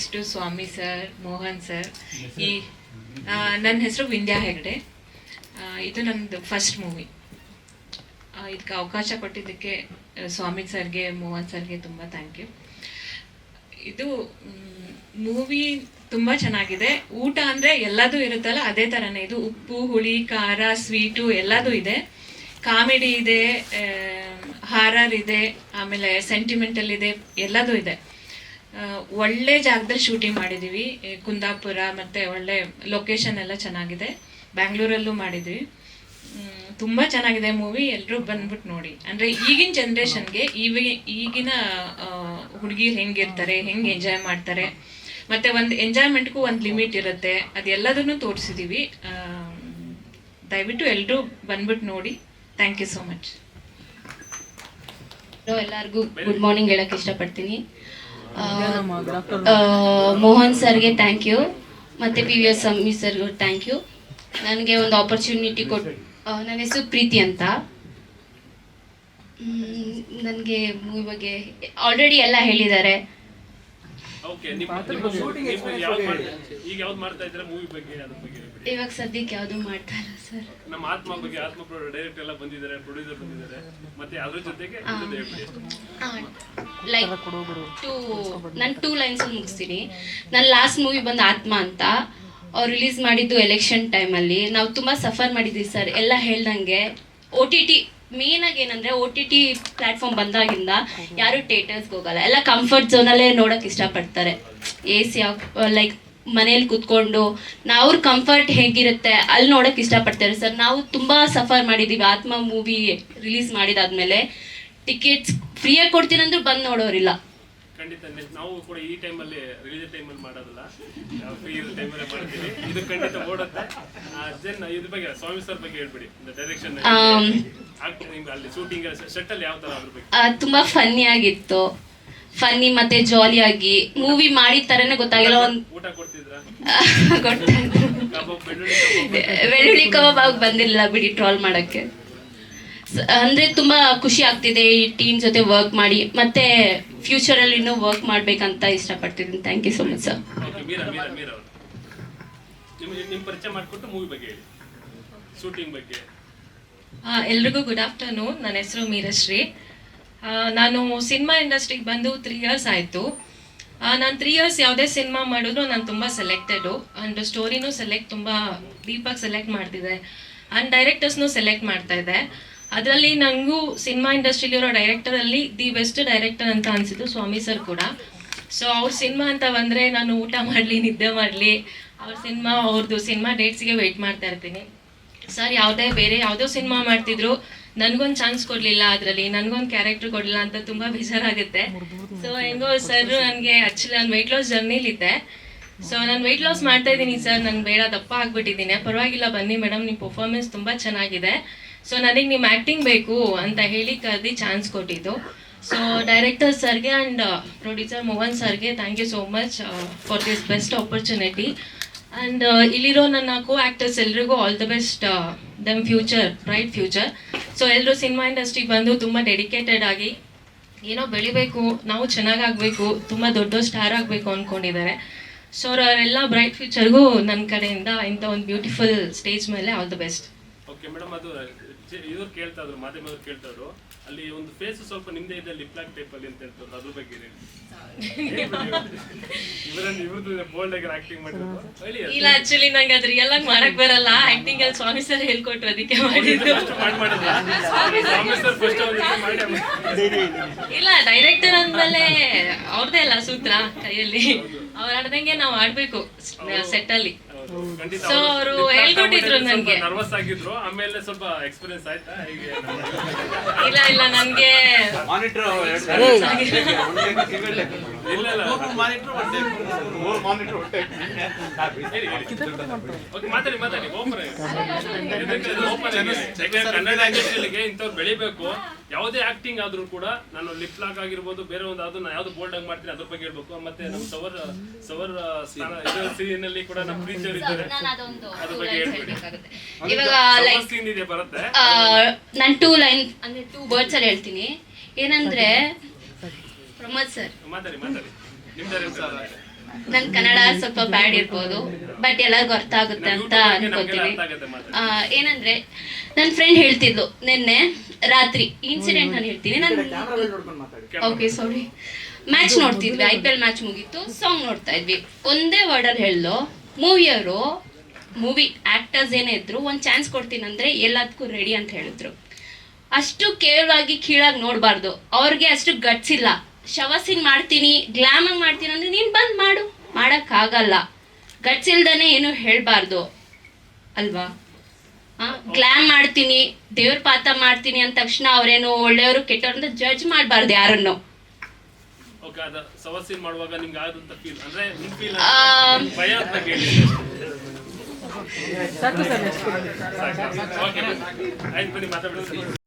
Thanks to Swami sir Mohan sir ಈ ನನ್ನ ಹೆಸರು ವಿಂದ್ಯಾ ಹೆಗ್ಡೆ. ಇದು ನಂದು ಫಸ್ಟ್ ಮೂವಿ ಇದಕ್ಕೆ ಅವಕಾಶ ಕೊಟ್ಟಿದ್ದಕ್ಕೆ ಸ್ವಾಮಿ ಸರ್ಗೆ ಮೋಹನ್ ಸರ್ಗೆ ತುಂಬ ಥ್ಯಾಂಕ್ ಯು ಇದು ಮೂವಿ ತುಂಬ ಚೆನ್ನಾಗಿದೆ. ಊಟ ಅಂದರೆ ಎಲ್ಲದೂ ಇರುತ್ತಲ್ಲ ಅದೇ ಥರನೇ ಇದು ಉಪ್ಪು ಹುಳಿ ಖಾರ ಸ್ವೀಟು ಎಲ್ಲದೂ ಇದೆ. ಕಾಮಿಡಿ ಇದೆ ಹಾರರ್ ಇದೆ ಆಮೇಲೆ ಸೆಂಟಿಮೆಂಟಲ್ ಇದೆ ಎಲ್ಲದೂ ಇದೆ. ಒಳ್ಳೆ ಜಾಗದಲ್ಲಿ ಶೂಟಿಂಗ್ ಮಾಡಿದ್ದೀವಿ ಕುಂದಾಪುರ ಮತ್ತು ಒಳ್ಳೆ ಲೊಕೇಶನ್ ಎಲ್ಲ ಚೆನ್ನಾಗಿದೆ. ಬ್ಯಾಂಗ್ಳೂರಲ್ಲೂ ಮಾಡಿದ್ವಿ. ತುಂಬ ಚೆನ್ನಾಗಿದೆ ಮೂವಿ ಎಲ್ಲರೂ ಬಂದ್ಬಿಟ್ಟು ನೋಡಿ. ಅಂದ್ರೆ ಈಗಿನ ಜನ್ರೇಷನ್ಗೆ ಈವಿ, ಈಗಿನ ಹುಡುಗಿರು ಹೆಂಗಿರ್ತಾರೆ, ಹೆಂಗೆ ಎಂಜಾಯ್ ಮಾಡ್ತಾರೆ. ಮತ್ತೆ ಒಂದು ಎಂಜಾಯ್ಮೆಂಟ್ಗೂ ಒಂದು ಲಿಮಿಟ್ ಇರುತ್ತೆ. ಅದೆಲ್ಲದನ್ನು ತೋರಿಸಿದ್ದೀವಿ ದಯವಿಟ್ಟು ಎಲ್ಲರೂ ಬಂದ್ಬಿಟ್ಟು ನೋಡಿ. ಥ್ಯಾಂಕ್ ಯು ಸೋ ಮಚ್ ಎಲ್ಲರಿಗೂ ಗುಡ್ ಮಾರ್ನಿಂಗ್ ಹೇಳಕ್ ಇಷ್ಟಪಡ್ತೀನಿ. ಮೋಹನ್ ಸರ್ಗೆ ಥ್ಯಾಂಕ್ ಯು ಮತ್ತೆ ಪಿ ವಿ ಎಸ್ ಅಮ್ಮಿ ಸರ್ಗೂ ಥ್ಯಾಂಕ್ ಯು ನನಗೆ ಒಂದು ಆಪರ್ಚುನಿಟಿ ಕೊಟ್ಟು ನನ್ನ ಹೆಸರು ಪ್ರೀತಿ ಅಂತ. ನನಗೆ ಮೂವಿ ಬಗ್ಗೆ ಆಲ್ರೆಡಿ ಎಲ್ಲ ಹೇಳಿದ್ದಾರೆ. ಓಕೆ ನಿಮ್ಮ ನಿಮ್ಮ ನಿಮ್ಮ ಯಾವ್ದು ಈಗ ಯಾವ್ದು ಮಾಡ್ತಾ ಮೂವಿ ಬಗ್ಗೆ ಅದ್ರ ಬಗ್ಗೆ ಹೇಳ್ಬಿಡಿ ಇವಾಗ ಸದ್ಯಕ್ಕೆ ಯಾವುದು ಮಾಡ್ತಾ ಇಲ್ಲ. ಸರ್ ನಮ್ಮ ಆತ್ಮ ಬಗ್ಗೆ ಆತ್ಮ ಡೈರೆಕ್ಟ್ ಎಲ್ಲ ಬಂದಿದ್ದಾರೆ ಪ್ರೊಡ್ಯೂಸರ್ ಬಂದಿದ್ದಾರೆ. ಮತ್ತೆ ಅದ್ರ ಜೊತೆಗೆ ಲೈಕ್ ಟೂ ನಾನು ಟೂ ಲೈನ್ಸ್ ಮುಗಿಸ್ತೀನಿ. ನನ್ನ ಲಾಸ್ಟ್ ಮೂವಿ ಬಂದು ಆತ್ಮ ಅಂತ. ಅವ್ರು ರಿಲೀಸ್ ಮಾಡಿದ್ದು ಎಲೆಕ್ಷನ್ ಟೈಮಲ್ಲಿ ನಾವು ತುಂಬ ಸಫರ್ ಮಾಡಿದ್ವಿ ಸರ್ ಎಲ್ಲ ಹೇಳ್ದಂಗೆ ಓ ಟಿ ಟಿ ಮೇನ್ ಆಗಿ ಏನಂದ್ರೆ ಒ ಟಿ ಟಿ ಪ್ಲಾಟ್ಫಾರ್ಮ್ ಬಂದಾಗಿಂದ ಯಾರು ಥಿಯೇಟರ್ಸ್ಗೆ ಹೋಗಲ್ಲ. ಎಲ್ಲ ಕಂಫರ್ಟ್ ಝೋನಲ್ಲೇ ನೋಡಕ್ ಇಷ್ಟಪಡ್ತಾರೆ. ಎ ಸಿ ಲೈಕ್ ಮನೇಲಿ ಕೂತ್ಕೊಂಡು ನಾವು ಅವ್ರ ಕಂಫರ್ಟ್ ಹೇಗಿರುತ್ತೆ ಅಲ್ಲಿ ನೋಡಕ್ ಇಷ್ಟಪಡ್ತಾರೆ ಸರ್. ನಾವು ತುಂಬಾ ಸಫರ್ ಮಾಡಿದೀವಿ. ಆತ್ಮ ಮೂವಿ ರಿಲೀಸ್ ಮಾಡಿದಾದ್ಮೇಲೆ. ಟಿಕೆಟ್ಸ್ ಫ್ರೀಯಾಗಿ ಕೊಡ್ತೀನಂದ್ರೂ ಬಂದು ನೋಡೋರಿಲ್ಲ. ಖಂಡಿತ ನಾವು ಕೂಡ ಈ ಟೈಮಲ್ಲಿ ರಿಲೀಸ್ ಟೈಮಲ್ಲಿ ಮಾಡೋದಿಲ್ಲ. ಫ್ರೀ ಇರೋ ಟೈಮಲ್ಲೇ ಮಾಡ್ತೀವಿ. ಇದು ಖಂಡಿತ ಓಡುತ್ತೆ. ದೆನ್ ಇದ್ರ ಬಗ್ಗೆ ಸ್ವಾಮಿ ಸರ್ ಬಗ್ಗೆ ಹೇಳ್ಬಿಡಿ. ಡೈರೆಕ್ಷನ್ ಅಲ್ಲಿ. ಶೂಟಿಂಗ್ ಸೆಟ್ ಅಲ್ಲಿ ಯಾವ ತರ ಅದ್ರ ಬಗ್ಗೆ ತುಂಬಾ ಫನ್ನಿ ಆಗಿತ್ತು. ಫನ್ನಿ ಮತ್ತೆ ಜಾಲಿಯಾಗಿ ಮೂವಿ ಮಾಡಿದ ತರನೇ ಗೊತ್ತಾಗಿಲ್ಲ. ಒಂದ್ ಗೊತ್ತಾಯ್ತು ಬೆಳ್ಳುಳ್ಳಿ ಕಬಾಬ್ ಆಗಿ ಬಂದಿಲ್ಲ ಬಿಡಿ ಟ್ರಾಲ್ ಮಾಡಕ್ಕೆ. ಸ- ಅಂದ್ರೆ ತುಂಬಾ ಖುಷಿ ಆಗ್ತಿದೆ ಈ ಟೀಮ್ ಜೊತೆ ವರ್ಕ್ ಮಾಡಿ. ಮತ್ತೆ ಫ್ಯೂಚರ್ ಅಲ್ಲಿ ಇನ್ನೂ ವರ್ಕ್ ಮಾಡ್ಬೇಕಂತ ಇಷ್ಟಪಡ್ತಿದ್ದೀನಿ. Thank you so much sir okay Meera Meera Meera ಅವರು. ನಿಮ್ಮ ಪರಿಚಯ ಮಾಡಿಕೊಟ್ಟು ಮೂವಿ ಬಗ್ಗೆ ಹೇಳಿ. ಶೂಟಿಂಗ್ ಬಗ್ಗೆ. ಎಲ್ರಿಗೂ ಗುಡ್ ಆಫ್ಟರ್ನೂನ್ ನನ್ನ ಹೆಸರು ಮೀರಶ್ರೀ. ನಾನು ಸಿನಿಮಾ ಇಂಡಸ್ಟ್ರಿಗೆ ಬಂದು ತ್ರೀ ಇಯರ್ಸ್ ಆಯಿತು. ನಾನು ತ್ರೀ ಇಯರ್ಸ್ ಯಾವುದೇ ಸಿನಿಮಾ ಮಾಡಿದ್ರು ನಾನು ತುಂಬ ಸೆಲೆಕ್ಟೆಡು ಆ್ಯಂಡ್ ಸ್ಟೋರಿನೂ ಸೆಲೆಕ್ಟ್ ತುಂಬ ಡೀಪಾಗಿ ಸೆಲೆಕ್ಟ್ ಮಾಡ್ತಿದೆ. ಆ್ಯಂಡ್ ಡೈರೆಕ್ಟರ್ಸ್ನೂ ಸೆಲೆಕ್ಟ್ ಮಾಡ್ತಾ ಇದೆ. ಅದರಲ್ಲಿ ನನಗೂ ಸಿನಿಮಾ ಇಂಡಸ್ಟ್ರಿಲಿರೋ ಡೈರೆಕ್ಟರಲ್ಲಿ ದಿ ಬೆಸ್ಟ್ ಡೈರೆಕ್ಟರ್ ಅಂತ ಅನಿಸಿದ್ದು ಸ್ವಾಮಿ ಸರ್ ಕೂಡ. ಸೊ ಅವ್ರ ಸಿನಿಮಾ ಅಂತ ಬಂದರೆ ನಾನು ಊಟ ಮಾಡಲಿ, ನಿದ್ದೆ ಮಾಡಲಿ, ಅವ್ರ ಸಿನಿಮಾ ಅವ್ರದ್ದು ಸಿನಿಮಾ ಡೇಟ್ಸ್ಗೆ ವೆಯ್ಟ್ ಮಾಡ್ತಾ ಇರ್ತೀನಿ. ಸರ್ ಯಾವುದೇ ಬೇರೆ ಯಾವುದೋ ಸಿನಿಮಾ ಮಾಡ್ತಿದ್ರು ನನಗೊಂದು ಚಾನ್ಸ್ ಕೊಡಲಿಲ್ಲ, ಅದರಲ್ಲಿ ನನಗೊಂದು ಕ್ಯಾರೆಕ್ಟರ್ ಕೊಡಲಿಲ್ಲ ಅಂತ ತುಂಬ ಬೇಜಾರಾಗುತ್ತೆ. ಸೊ ಹೆಂಗೋ ಸರ್ ನನಗೆ ಆಕ್ಚುಲಿ ನಾನು ವೆಯ್ಟ್ ಲಾಸ್ ಜರ್ನಿಲಿದ್ದೆ ಸೊ ನಾನು ವೆಯ್ಟ್ ಲಾಸ್ ಮಾಡ್ತಾ ಇದ್ದೀನಿ ಸರ್ ನಾನು ಬೇಡ ದಪ್ಪ ಆಗ್ಬಿಟ್ಟಿದ್ದೀನಿ ಪರವಾಗಿಲ್ಲ, ಬನ್ನಿ ಮೇಡಮ್ ನಿಮ್ಮ ಪರ್ಫಾರ್ಮೆನ್ಸ್ ತುಂಬ ಚೆನ್ನಾಗಿದೆ. ಸೊ ನನಗೆ ನಿಮ್ಮ ಆ್ಯಕ್ಟಿಂಗ್ ಬೇಕು ಅಂತ ಹೇಳಿ ಕರೆದಿ ಚಾನ್ಸ್ ಕೊಟ್ಟಿದ್ದು. ಸೊ ಡೈರೆಕ್ಟರ್ ಸರ್ಗೆ ಆ್ಯಂಡ್ ಪ್ರೊಡ್ಯೂಸರ್ ಮೋಹನ್ ಸರ್ಗೆ thank you so much for this best opportunity and ಇಲ್ಲಿರೋ ನನ್ನ ಕೋ ಆ್ಯಕ್ಟರ್ಸ್ ಎಲ್ರಿಗೂ ಆಲ್ ದ ಬೆಸ್ಟ್ ದಮ್ ಫ್ಯೂಚರ್ ಬ್ರೈಟ್ ಫ್ಯೂಚರ್ ಸೊ ಎಲ್ಲರೂ ಸಿನಿಮಾ ಇಂಡಸ್ಟ್ರಿಗೆ ಬಂದು ತುಂಬ ಡೆಡಿಕೇಟೆಡ್ ಆಗಿ ಏನೋ ಬೆಳಿಬೇಕು, ನಾವು ಚೆನ್ನಾಗಾಗಬೇಕು, ತುಂಬ ದೊಡ್ಡ ಸ್ಟಾರ್ ಆಗಬೇಕು ಅಂದ್ಕೊಂಡಿದ್ದಾರೆ ಸೊ ಅವರೆಲ್ಲ ಬ್ರೈಟ್ ಫ್ಯೂಚರ್ಗೂ ನನ್ನ ಕಡೆಯಿಂದ ಇಂಥ ಒಂದು ಬ್ಯೂಟಿಫುಲ್ ಸ್ಟೇಜ್ ಮೇಲೆ all the best okay madam ಅದು, ಇವ್ರು ಕೇಳ್ತಾ ಇದ್ರು, ಮಾಧ್ಯಮದವ್ರು ಕೇಳ್ತಾ ಇದ್ರು. ಅಲ್ಲಿ ಒಂದು ಫೇಸ್ ಸ್ವಲ್ಪ ನಿಮ್ದೇ ಇದೆ ಲಿಪ್ ಲಾಕ್ ಟೈಪ್ ಅಲ್ಲಿ ಅಂತ ಹೇಳ್ತಾರೆ. ಅದ್ರ ಬಗ್ಗೆ ಇವರನ್ನು ಇವ್ರದ್ದು ಬೋಲ್ಡ್ ಆಗಿ ಆಕ್ಟಿಂಗ್ ಮಾಡಿರೋದು. ಇಲ್ಲ ಆಕ್ಚುಲಿ ನಂಗೆ ಅದ್ರ ಎಲ್ಲ ಆಗಿ ಮಾಡಕ್ ಬರಲ್ಲ. ಆಕ್ಟಿಂಗ್ ಅಲ್ಲಿ ಸ್ವಾಮಿ ಸರ್ ಹೇಳ್ಕೊಟ್ರು ಅದಕ್ಕೆ ಮಾಡಿದ್ದು. ಫಸ್ಟ್ ಮಾಡಿ ಸರ್ ಫಸ್ಟ್ ಮಾಡಿ ಇಲ್ಲ ಡೈರೆಕ್ಟರ್ ಅಂದ್ಮೇಲೆ ಅವ್ರದೇ ಅಲ್ಲ ಸೂತ್ರ ಕೈಯಲ್ಲಿ. ಅವ್ರು ಆಡ್ದಂಗೆ ನಾವು ಆಡ್ಬೇಕು ಸೆಟ್ ಅಲ್ಲಿ. ಖಂಡಿತ So, ಅವ್ರು ಹೇಳ್ಕೊಟ್ಟಿದ್ರು ನನ್ಗೆ. ನರ್ವಸ್ ಆಗಿದ್ರು. ಆಮೇಲೆ ಸ್ವಲ್ಪ ಎಕ್ಸ್ಪೀರಿಯನ್ಸ್ ಆಯ್ತಾ? ಹೇಗೆ? ಇಲ್ಲ ಇಲ್ಲ ನನ್ಗೆ ಮಾನಿಟರ್ ಇಲ್ಲ ಇಲ್ಲ. ಮಾನಿಟರ್ ಹೊಟ್ಟೆ ಮೂರು ಮಾನಿಟರ್ ಹೊಟ್ಟೆ ಹೇಳಿ ಓಕೆ ಮಾತಾಡಿ ಮಾತಾಡಿ. ಓಪನ್ ಕನ್ನಡ ಇಂಡಸ್ಟ್ರಿಯಲ್ಲಿಗೆ ಇಂಥವ್ರು ಬೆಳಿಬೇಕು. ಯಾವುದೇ ಆಕ್ಟಿಂಗ್ ಆದ್ರೂ ಕೂಡ ನಾನು ಲಿಪ್ ಲಾಕ್ ಆಗಿರ್ಬೋದು ಬೇರೆ ಒಂದು ಅದು ನಾನು ಯಾವ್ದು ಬೋಲ್ಡ್ ಆಗಿ ಮಾಡ್ತೀನಿ ಅದ್ರ ಬಗ್ಗೆ ಹೇಳ್ಬೇಕು. ಮತ್ತೆ ನಮ್ಮ ಸವರ್ ಸವರ್ ಸ್ಥಾನ scene ಅಲ್ಲಿ ಕೂಡ ನಮ್ಮ ಪ್ರೀತಿಯವರು ಇವಾಗ ಲೈಕ್ ಬರುತ್ತೆ. ನಾನು ಟೂ ಲೈನ್ ಅಂದ್ರೆ ಟೂ ವರ್ಡ್ಸ್ ಅಲ್ಲಿ ಹೇಳ್ತೀನಿ. ಏನಂದ್ರೆ ಪ್ರಮೋದ್ ಸರ್. ನನ್ ಕನ್ನಡ ಸ್ವಲ್ಪ ಬ್ಯಾಡ್ ಇರ್ಬೋದು ಬಟ್ ಎಲ್ಲರಿಗೂ ಅರ್ಥ ಆಗುತ್ತೆ ಅಂತ ಅನ್ಕೋತೀನಿ. ಏನಂದ್ರೆ ನನ್ನ ಫ್ರೆಂಡ್ ಹೇಳ್ತಿದ್ಲು ನಿನ್ನೆ ರಾತ್ರಿ. ಇನ್ಸಿಡೆಂಟ್ ನಾನು ಹೇಳ್ತೀನಿ. ನಾನು ಓಕೆ ಸಾರಿ ಮ್ಯಾಚ್ ನೋಡ್ತಿದ್ವಿ ಐ ಪಿ ಎಲ್ ಮ್ಯಾಚ್ ಮುಗೀತು ಸಾಂಗ್ ನೋಡ್ತಾ ಇದ್ವಿ. ಒಂದೇ ವರ್ಡಲ್ಲಿ ಹೇಳ್ದು ಮೂವಿಯವರು ಮೂವಿ ಆ್ಯಕ್ಟರ್ಸ್ ಏನೇ ಇದ್ರು ಒಂದು ಚಾನ್ಸ್ ಕೊಡ್ತೀನಂದ್ರೆ ಎಲ್ಲದಕ್ಕೂ ರೆಡಿ ಅಂತ ಹೇಳಿದ್ರು. ಅಷ್ಟು ಕೇವಲವಾಗಿ ಕೀಳಾಗಿ ನೋಡಬಾರ್ದು. ಅವ್ರಿಗೆ ಅಷ್ಟು ಗಟ್ಸಿಲ್ಲ. ಶವಸಿನ್ ಮಾಡ್ತೀನಿ ಗ್ಲಾಮಾಗಿ ಮಾಡ್ತೀನಿ ಅಂದ್ರೆ ನೀನು ಬಂದು ಮಾಡು. ಮಾಡೋಕ್ಕಾಗಲ್ಲ. ಗಟ್ಸಿಲ್ದೇ ಏನು ಹೇಳಬಾರ್ದು. ಅಲ್ವಾ? ಗ್ಲಾಮ್ ಮಾಡ್ತೀನಿ, ದೇವ್ರ ಪಾತ ಮಾಡ್ತೀನಿ ಅಂದ ತಕ್ಷಣ ಅವರೇನು ಒಳ್ಳೆಯವರು ಕೆಟ್ಟವ್ರು ಅಂತ ಜಡ್ಜ್ ಮಾಡಬಾರ್ದು ಯಾರನ್ನು. ಓಕೆ ಅದ ಸವಸಿನ್ ಮಾಡುವಾಗ ನಿಮ್ಗೆ ಆದಂತ ಫೀಲ್ ಅಂದ್ರೆ ನಿಮ್ ಫೀಲ್ ಭಯ ಅಂತ ಕೇಳಿ. ಸಾಕು ಸರ್ ಓಕೆ ಆಯ್ತು ಬನ್ನಿ ಮಾತಾಡೋದು